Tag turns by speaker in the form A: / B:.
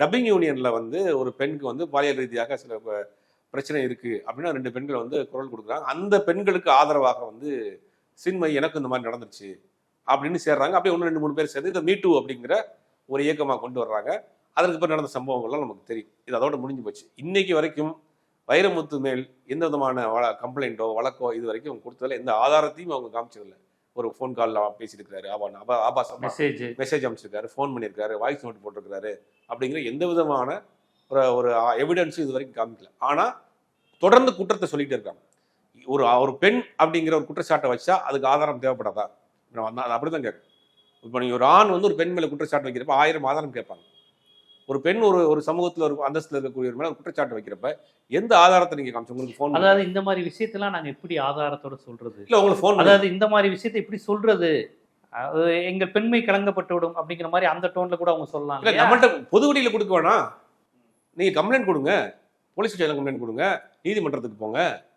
A: Dubbing யூனியனில் வந்து ஒரு பெண்ணுக்கு வந்து பாலியல் ரீதியாக சில பிரச்சனை இருக்குது அப்படின்னா ரெண்டு பெண்கள் வந்து குரல் கொடுக்குறாங்க. அந்த பெண்களுக்கு ஆதரவாக வந்து சின்மை எனக்கு இந்த மாதிரி நடந்துருச்சு அப்படின்னு சேர்றாங்க. அப்படியே ஒன்று ரெண்டு மூணு பேர் சேர்ந்து இந்த மீட்டு அப்படிங்கிற ஒரு இயக்கமாக கொண்டு வர்றாங்க. அதற்கு பிறகு நடந்த சம்பவங்கள்லாம் நமக்கு தெரியும். இது அதோட முடிஞ்சு போச்சு. இன்னைக்கு வரைக்கும் வைரமுத்து மேல் எந்த விதமான வழ கம்ப்ளைண்ட்டோ வழக்கோ இது வரைக்கும் அவங்க கொடுத்ததில்ல. எந்த ஆதாரத்தையும் அவங்க காமிச்சதில்லை. ஒரு ஃபோன் காலில் பேசியிருக்காரு ஆபா ஆபா ஆபாஸ்
B: மெசேஜ்
A: மெசேஜ் அனுப்பிச்சிருக்காரு ஃபோன் பண்ணியிருக்காரு வாய்ஸ் நோட் போட்டிருக்காரு அப்படிங்கிற எந்த விதமான ஒரு ஒரு எவிடன்ஸும் இது வரைக்கும் காமிக்கல. ஆனால் தொடர்ந்து குற்றத்தை சொல்லிட்டே இருக்காங்க. ஒரு ஒரு பெண் அப்படிங்கிற ஒரு குற்றச்சாட்டை வச்சா அதுக்கு ஆதாரம் தேவைப்படாதா? நான் அப்படிதான் கேட்குறேன். இப்போ நீங்கள் ஒரு ஆண் வந்து ஒரு பெண் மேலே குற்றச்சாட்டு வைக்கிறப்ப ஆயிரம் ஆதாரம் கேட்பாங்க. ஒரு பெண் ஒரு ஒரு சமூகத்தில் ஒரு அந்தஸ்தில் இருக்கக்கூடிய மேலே குற்றச்சாட்டு வைக்கிறப்ப எந்த ஆதாரத்தை நீங்கள் காமிச்சு உங்களுக்கு ஃபோன்
B: அதாவது இந்த மாதிரி விஷயத்தெல்லாம் நாங்க எப்படி ஆதாரத்தோட சொல்றது?
A: இல்லை உங்களுக்கு ஃபோன்
B: அதாவது இந்த மாதிரி விஷயத்தை எப்படி சொல்றது? எங்கள் பெண்மை கலங்கப்பட்டு விடும் அப்படிங்கிற மாதிரி அந்த டோன்ல கூட அவங்க சொல்லலாம்
A: இல்லை
B: இல்லையா?
A: நம்மள்ட்ட பொது வழியில் கொடுக்க வேணாம். நீங்கள் கம்ப்ளைண்ட் கொடுங்க. போலீஸ் ஸ்டேஷனில் கம்ப்ளைண்ட் கொடுங்க. நீதிமன்றத்துக்கு போங்க.